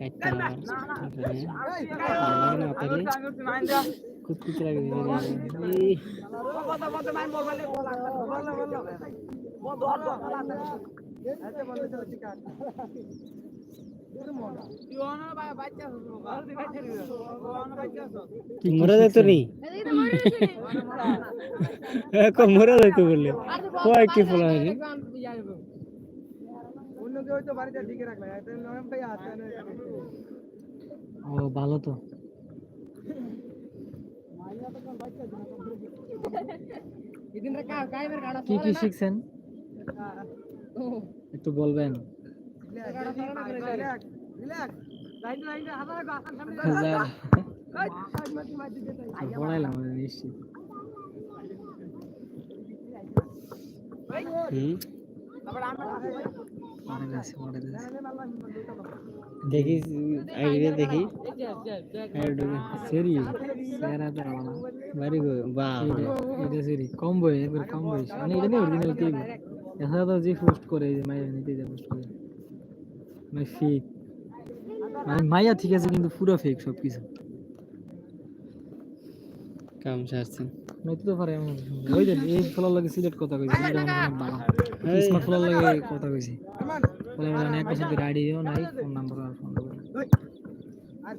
এখানে ভালো লাগে মরে যেত নি কো যেত বললে ফলা হয়নি বাড়িতে ঢেকে নরম ভাই ও ভালো তো। কি কি শিখছেন? একটু বলবেন। পড়াইলাম নিশ্চিত। হুম? দেখি আইডিয়া দেখি সরি সেরা তো বাহ এটা সরি কম বই একবার কম বয়স মানে এটা নিয়ে অরিজিনাল এছাড়া তো যে পোস্ট করে এই যে নিতে যে পোস্ট করে মানে ফেক মানে মাইয়া ঠিক আছে কিন্তু পুরো ফেক সব কিছু কাম সারছেন নইতে তো পারে এমন ওই যে এই ফলার লাগে সিলেক্ট কথা কইছি স্মার্ট ফলার লাগে কথা কইছি নাই ফোন নাম্বার আর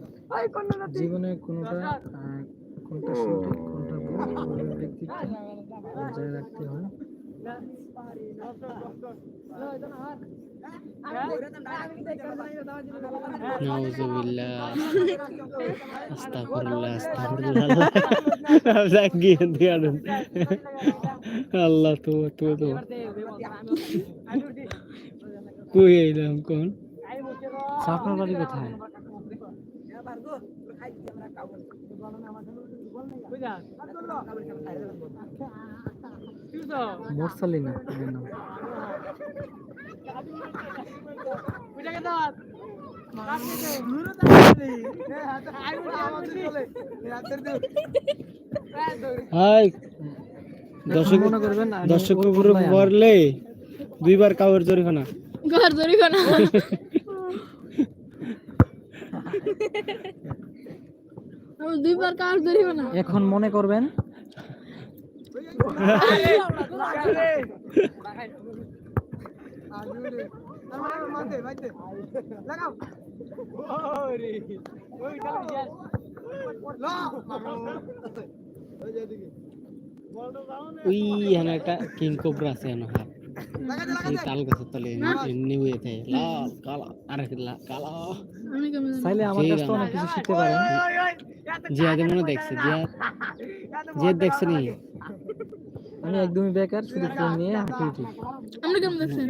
জীবনে কোনোটা কোনটা সঠিক কোনটা ভুল ব্যক্তিত্ব বজায় রাখতে হয়। আল্লাহ তো তো তো কই এলাম কোন? আপনার বাড়ি কোথায় হাই দর্শক দর্শক পুরো দুইবার কাউর জরিমানা। ঘর ধরি কোনা আমি দুইবার কার ধরিব না এখন মনে করবেন? ওই একটা কিং কোবরা আছে এখানে। তাল গাছের তলে এমনি এতে। থাকে লাল কালা আর কালা। চাইলে আমার কাছে অনেক কিছু শিখতে পারেন। জিয়াদের মনে দেখছে জিয়া জিয়া দেখছে নি? আমি একদমই বেকার শুধু ফোন নিয়ে হাঁটি উঠি আপনি কেমন দেখছেন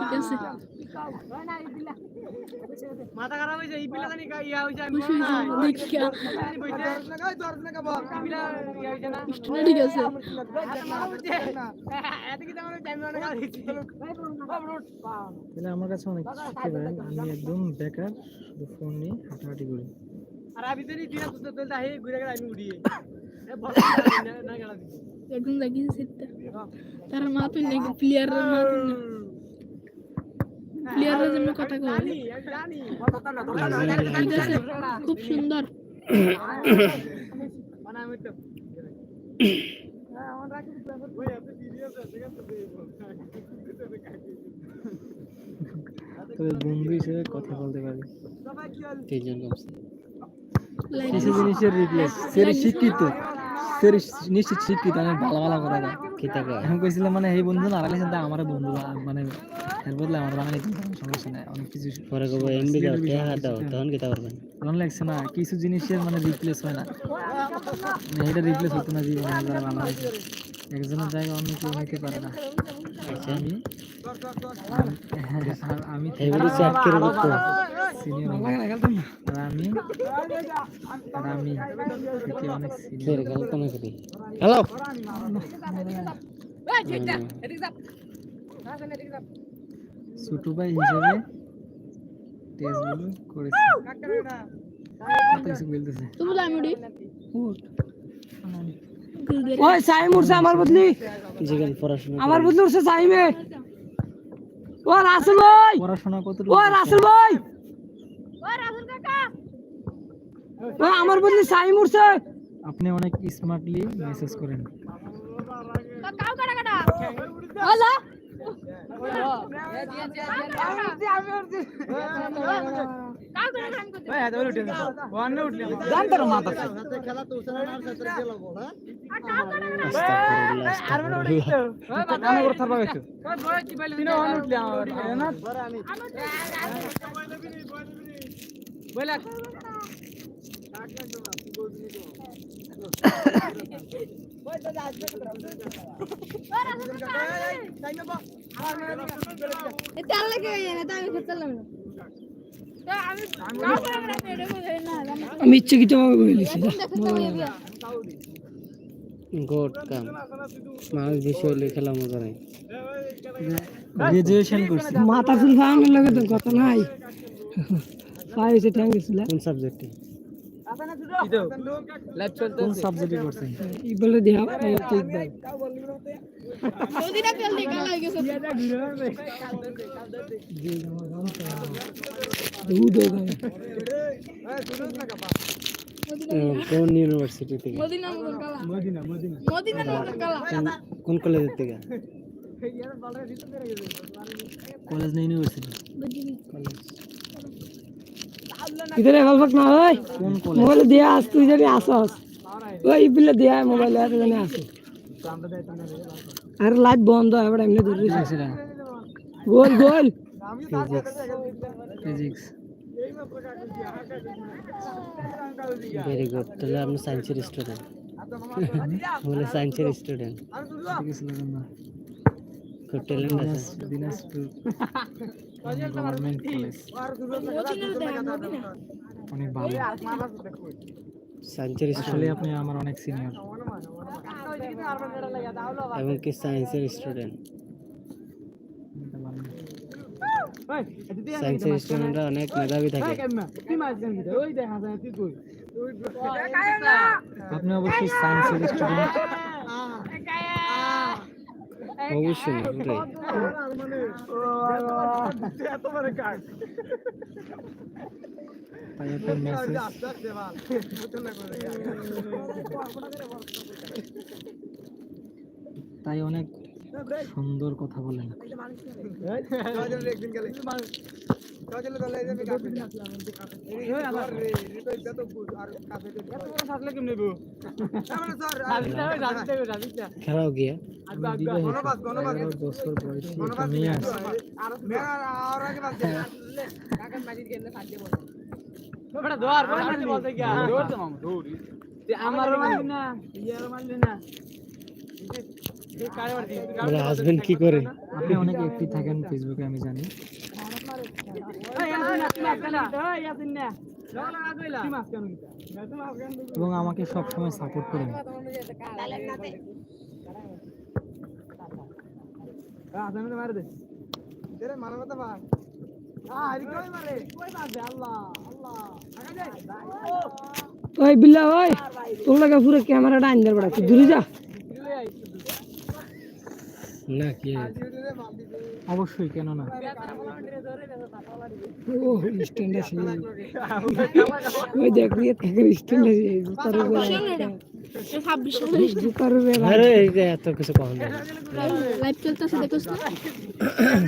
ঠিক আছে। মাথা খারাপ হয়েছে এই পিলা জানি ইয়া হয়েছে আমি দেখিয়া ঠিক আছে। তাহলে আমার কাছে অনেক কিছু আমি একদম বেকার শুধু ফোন নিয়ে হাঁটাহাঁটি করি। আর আমি তো দিন তুলতে আহি ঘুরে গেলে আমি উড়িয়ে। না- না একদম সেটটা তার মাতুন না প্লেয়ারের জন্য কথা কয়। ঠিক আছে খুব সুন্দর। মানে তো- হ্যাঁ, তবে বন্ধু হিসেবে কথা বলতে পারি হল? তিনজন কমছে লাইক কিছু জিনিসের রিপ্লেস সেরি শিক্ষিত। সেরি নিশ্চিত শিক্ষিত আমি ভালো ভালো কথা কয় কিতা কয় এখন কইছিলাম মানে এই বন্ধু না রাখলে আমার বন্ধু মানে এর বদলে আমার বাঙালি সমস্যা নাই অনেক কিছু পরে কব এমবি দাও টেহা দাও তখন কিতা করবেন? ভালো লাগছে না কিছু জিনিসের মানে রিপ্লেস হয় না। মানে এটা রিপ্লেস হতো না জীবনে যারা ভালো একজনের জায়গায় অন্য কেউ নিতে পারে না। আমি আমি এগুলো চ্যাট করে সিনিয়র আমি আমি থেকে অনেক সিনিয়র গেল তো হ্যালো ছোট ভাই হিসেবে টেস্টগুলো করেছি কত কিছু বলতেছে তো বলে আমি উড়ি ওই সাইম উঠছে আমার বদলি যেখানে পড়াশোনা আমার বদলি উঠছে সাইমে ও রাসেল ভাই পড়াশোনা কত ও রাসেল ভাই ও আমার বদলে সাইম উঠছে আপনি অনেক স্মার্টলি মেসেজ করেন হ্যালো জানতার মাথা আমি করতে পারব একটু তিনও হন উঠলি আমার না। লাগে আমি আমি করে গোট কাম মানুষ বেশি হলে খেলা মজা নাই। গ্রাজুয়েশন করছি। মাথা চুল ফাঙানোর লগে তো কথা নাই। পাইছে থ্যাংক ইউ কোন সাবজেক্টে কোন সাবজেক্টে করছেন? ই বলে দেয়া ঠিক হবে কোন ইউনিভার্সিটি থেকে? কোন- কলেজের থেকে? কলেজ না ইউনিভার্সিটি ইধারে গল্প না ভাই মোবাইল দিয়া আস তুই জানি আসস। ওই বিলে দিয়া মোবাইল আর জানি আসে। আর লাইট বন্ধ এবার এমনি ধরে গোল গোল। ফিজিক্স। ভেরি গুড তাহলে আপনি সায়েন্সের স্টুডেন্ট বলে সায়েন্সের স্টুডেন্ট খুব ট্যালেন্ট আছে। দিনাজপুর। গভর্নমেন্ট কলেজ অনেক ভালো সায়েন্সের আসলে স্টুডেন্ট আপনি আমার অনেক সিনিয়র এবং কি সায়েন্সের স্টুডেন্ট সায়েন্সের স্টুডেন্টরা অনেক মেধাবী থাকে আপনি অবশ্যই সায়েন্সের স্টুডেন্ট অবশ্যই তাই তাই অনেক সুন্দর কথা বলেন। খেলাও গিয়া। বছর বয়সী মেয়ে আছে। হাজবেন্ড কি করে? আপনি অনেক অ্যাক্টিভ থাকেন ফেসবুকে আমি জানি। এবং আমাকে সবসময় সাপোর্ট করেন ওই বিল্লা, ওই, তোর লাগে পুরো ক্যামেরাটা দেবার তুই দূরে যা। না কি অবশ্যই কেন না ও স্ট্যান্ড আছে ওই দেখ দিয়ে থাকে স্ট্যান্ড আছে জুতার উপরে ছাব্বিশ সালে জুতার উপরে আরে এই যে এত কিছু কম না লাইভ চলতেছে দেখোস না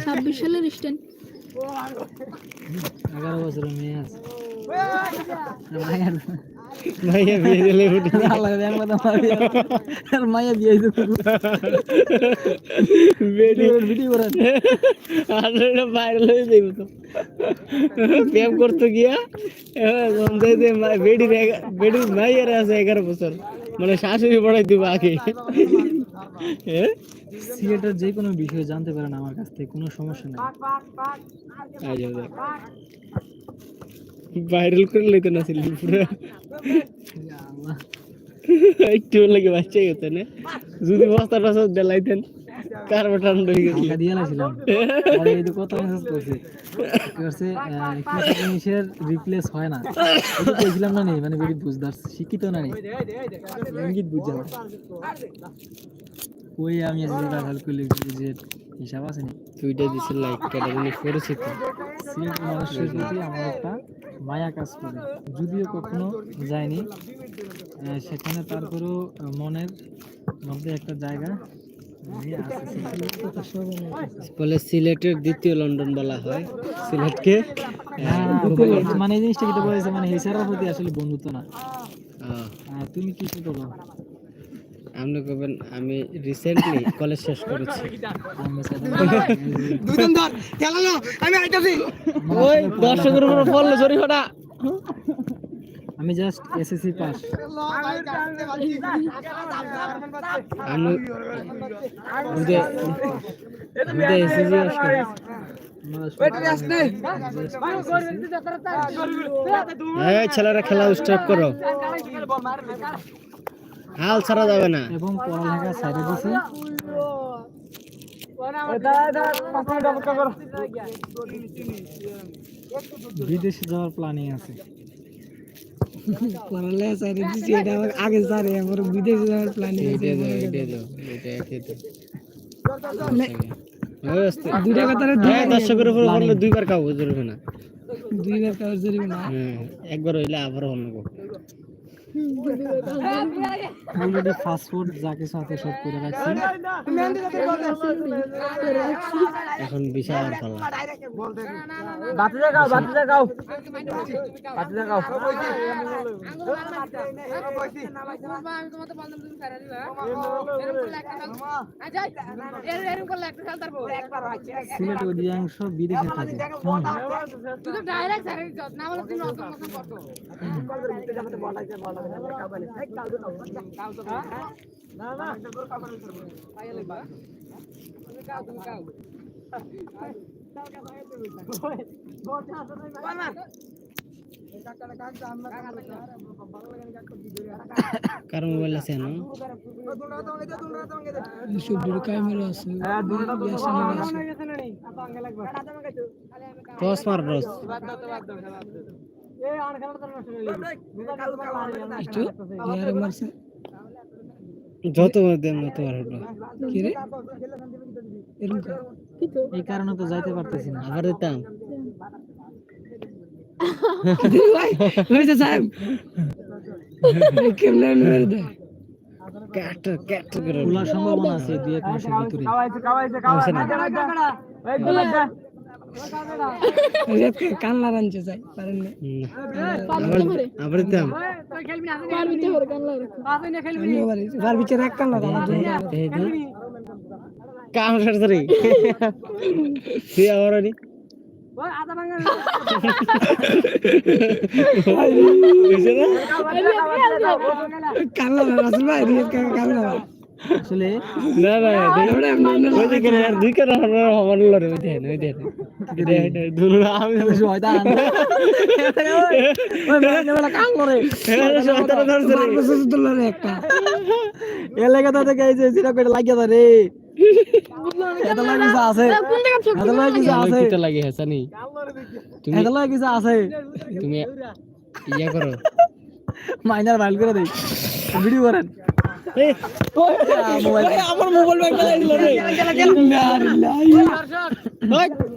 ছাব্বিশ সালের স্ট্যান্ড। এগারো বছরের মেয়ে আছে। মায়ের ভাইয়া বিয়ে দিলে আল্লাহ আর মায়ের বিয়ে দিতে ভিডিও ভিডিও করেন আসলে ভাইরাল হয়ে যাইব তো। প্রেম করতে গিয়া সন্ধ্যায় দিয়ে বেডি বেডি আছে এগারো বছর। মানে শাশুড়ি পড়াই দিব আগে। হ্যাঁ সিলেটের যে কোনো বিষয় জানতে পারেন আমার কাছ থেকে কোনো সমস্যা নেই। ভাইরাল করে লইতে না ছিল পুরো। একটু লাগে না? যদি বস্তা টস্তা দেলাইতেন হয়ে না। মানে শিক্ষিত না যে হিসাব আছে নি? দুইটা দিছে লাইক জিনিস পরিচিত সিলেট মানুষের প্রতি আমার একটা মায়া কাজ করে। যদিও কখনো যায়নি সেখানে তারপরেও মনের মধ্যে একটা জায়গা যে আছে সিলেটের কথা সবাই জানে। বলে সিলেটের দ্বিতীয় লন্ডন বলা হয়। সিলেটকে হ্যাঁ, মানে এই জিনিসটা যেটা বলেছে মানে হেসারার প্রতি আসলে বন্ধুত্ব না। তুমি কি করো? আপনি কবেন আমি রিসেন্টলি কলেজ শেষ করেছি দুজন ধর খেলালো আমি আইতাছি ওই দর্শকের উপর পড়ল জরিমানা আমি জাস্ট এসএসসি পাস আমি এসেছি আজকে এই ছেলেরা খেলা স্টার্ট করো হাল ছাড়া যাবে না। এবং পড়ালেখা সাইডে দিছি। বিদেশে যাওয়ার প্ল্যানিং আছে। পড়ালেখা সাইডে দিছি এটা আমার আগে আমার বিদেশে যাওয়ার প্ল্যানিং দুইটা কথা হ্যাঁ দর্শকের উপর দুইবার জরুরি না। দুইবার জরিবে না। হ্যাঁ একবার হইলে আবার অন্য। অলরেডি ফাস্ট ফুড যা কিছু আছে সব করে রাখছি। এখন বিশাল বাতি জাগাও বাতি জাগাও বাতি জাগাও সিলেট অধিকাংশ বিদেশে থাকে। ডাইরেক্ট না বলে তুমি অত মত করতো কার মোবাইল আছে না সব দুটো ক্যামেরা আছে টস মার। টস একটু ইয়ারে মারছে। যত দেন তত আর হলো কি রে? এরকম এই কারণে তো যাইতে পারতেছি না। আবার দিতাম। ভাই হয়েছে সাহেব। কেমনে মেরে দেয়? ক্যাট ক্যাট করে সম্ভাবনা আছে দুই এক মাসের ভিতরে। কান্না রাঞ্চে যাই পারেন না। আবার আমি আবার এক কাম সরসরি তুই আবার নি। আসলে না না ওই দিকে না, দুই কেন আমার লড়ে ওই দেখেন ওই দেখেন। এটা এটা দুনো আমি শয়তান। কাম করে। শয়তান ধরছে একটা। এলাকা তো থেকে এই যে সিরা পেটে লাগিয়ে দা রে। লাগে আছে। কোন ছোট এত লাগে কিছু আছে। লাগে তুমি লাগে আছে। তুমি ইয়া করো। মাইনার ভাইল করে দেই। ভিডিও করেন। আমার মোবাইল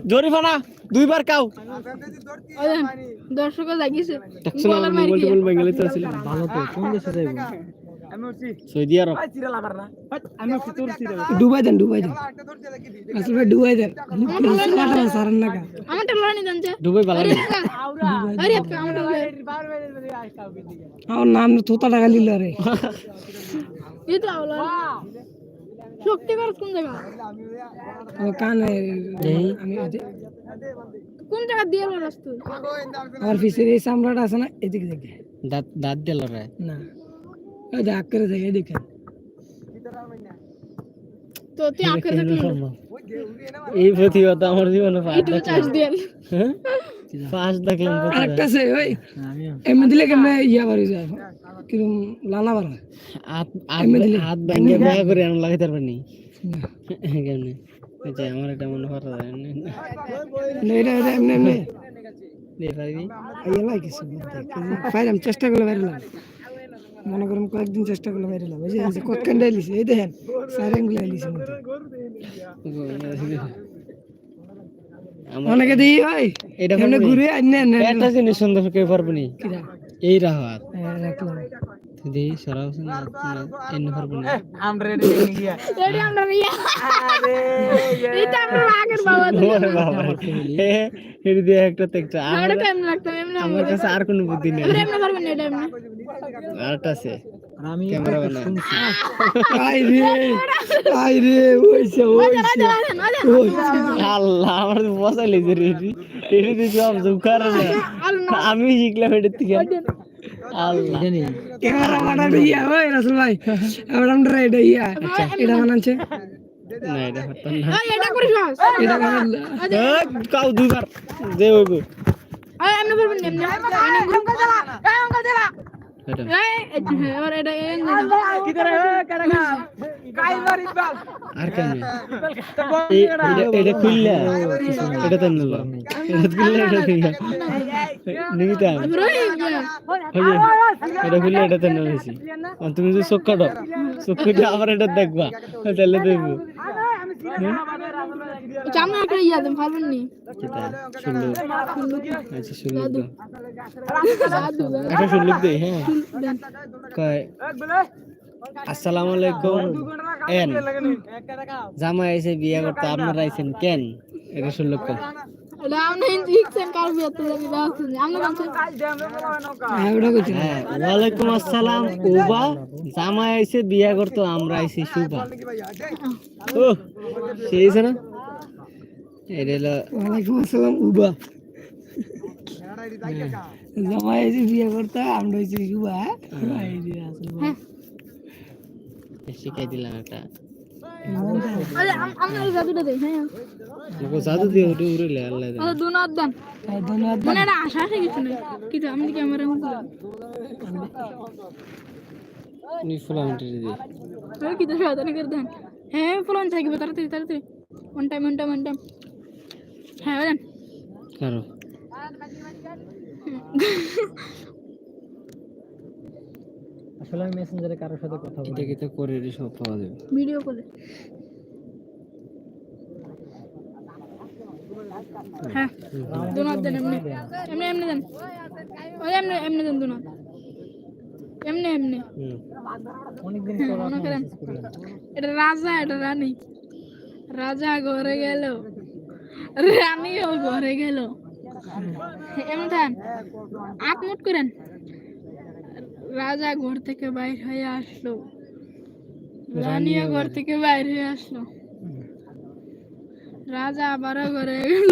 জরিফানা দুইবার আরব ডুবাই দেন ডুবাই দেন ডুবাই দেন সারান না আমার নাম থোতা লিল রে শক্তি করছ কোন জায়গা? কানে আমি কোন জায়গা দিয়ে লড়াস তুই? আমার পিছের এই চামড়াটা আছে না এদিকে দেখে। দাঁত দাঁত দিল রে না। ওই যে করে দেখে এদিকে। তো তুই আখের দেখলি এই প্রতিভা আমার জীবনে ফার্স্ট ইউটিউবে দিয়ে। ফার্স্ট দেখলাম আরেকটা আছে ওই। এমনি দিলে কেমনে ইয়া বাড়ি যায় কিরম লালা হয় হাত হাত ভেঙে ভেঙে করে আনলাম লাগাইতে পারবেনি। কেমনে? যে আমার এটা মনে যায় না না, এটা এটা এমনি এমনি। পাইলাম চেষ্টা করলে বাইরে মনে করেন কয়েকদিন চেষ্টা করলে বাইরে এই যে কতখান ডাইলিছে এই দেখেন সারেঙ্গুলো ডাইলিছে মধ্যে অনেকে দিই ভাই এটা? ঘুরে আইনে আইনে একটা জিনিস সুন্দর কেউ কিরা? এই রাহাত। রাখলাম। দেই সরাও না পারব না আমরা রেডি গিয়া রেডি আমরা রিয়া এটা আমরা আগের বাবা ওরে বাবা। হে দিয়ে একটা আমার এমনি কাছে আর কোনো বুদ্ধি নেই। এটা এমনি পারবেন না এটা এমনি। আরেকটা আছে। আমি ক্যামেরা বানা আই রে আই রে ওইছে ওইছে রাজা রাজা আল্লাহ আমার তো বসা লেগে রে সব জুকার আমি শিখলাম এটার থেকে। আল্লাহ এটা নেই ক্যামেরা বানানো ইয়া ওই রাসুল ভাই আমরা আমরা এটা ইয়া এটা বানাচ্ছে না এটা হতাম না এই এটা করিস বাস এটা বানাল এই, কাউ দুইবার যে হইব এই এমনি পারবেন না এমনি অঙ্কল চালা এই অঙ্কল চালা এটা এই এবার এটা এই কি করে কাটা খা কাই মারি বাল আর কেমনে এই- এটা খুললা এটা তো নিল এটা খুললা এটা ঠিক নিবিতাম রই ওই যে, এটা খুললে এটা তো নিয়েছি তুমি যে চোখ কাটো চোখ কেটে আবার এটা দেখবা। তাহলে দেখব। নি দে হ্যাঁ কয় আসসালামু আলাইকুম। এন জামাই এসে বিয়ে করতে আপনারা আইছেন কেন? এটা শুনলো হ্যাঁ হ্যাঁ ওয়ালাইকুম আসসালাম উবা। জামাই আইছে বিয়ে করতে আমরা আইছি শুভা ও সেই না? এটা ওয়ালাইকুম আসসালাম উবা। এসে বিয়ে করতে আমরা হইছি শুভা আই রে রাসুল ভাই শিখাই দিলাম একটা। হ্যাঁ ফলন থাকবে তাড়াতাড়ি তাড়াতাড়ি one time one time one time হ্যাঁ দেন কারও? আসলে আমি মেসেঞ্জারে কারোর সাথে কথা বলি এটা কি তো করে রে সব পাওয়া যাবে? ভিডিও করে হ্যাঁ দুনাত দেন এমনি। এমনি এমনি দেন। ওই এমনি এমনি দেন দুনাত এমনি এমনি। অনেকদিন হ্যাঁ, এটা রাজা এটা রানী। রাজা ঘরে গেল। রানীও ঘরে গেল। এমন থান আপমুট করেন। রাজা ঘর থেকে বাইর হয়ে আসলো। রানীও ঘর থেকে বাইর হয়ে আসলো। রাজা আবারও ঘরে গেল।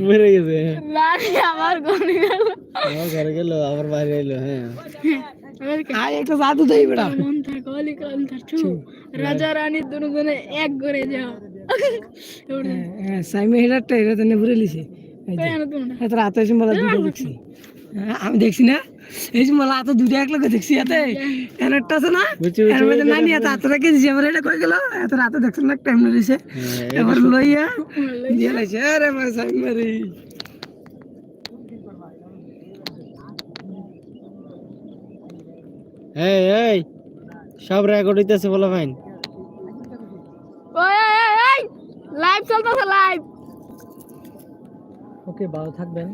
মরে গেছে হ্যাঁ। রানী আবার ঘরে গেল। আমার ঘরে গেল আবার বাইরে এলো হ্যাঁ। এবার কি? আই একটা জাদু দেই বেটা। মন থাক অলি কল থাক রাজা রানী দুজনে এক করে যাও। হ্যাঁ সাইমে হেডারটা এটা তেনে ভরে লিছে এই যে কেন তোমরা এত রাতে এসে মালা দুটো দেখছি। হ্যাঁ, আমি দেখছি না। এই যে মালা এত দুটো এক লগে দেখছি এতে একটা আছে না? এর মধ্যে নানি এত হাতে রেখে দিছি আমার এটা কই গেল? এত রাতে দেখছেন না টাইম লইছে হ্যাঁ, এবার লইয়া দিয়ে লাইছে আরে মা সাইমে রে এই এই সব রেকর্ড হইতেছে বলা ভাই ওই ওই ওই লাইভ চলতেছে লাইভ ওকে ভালো থাকবেন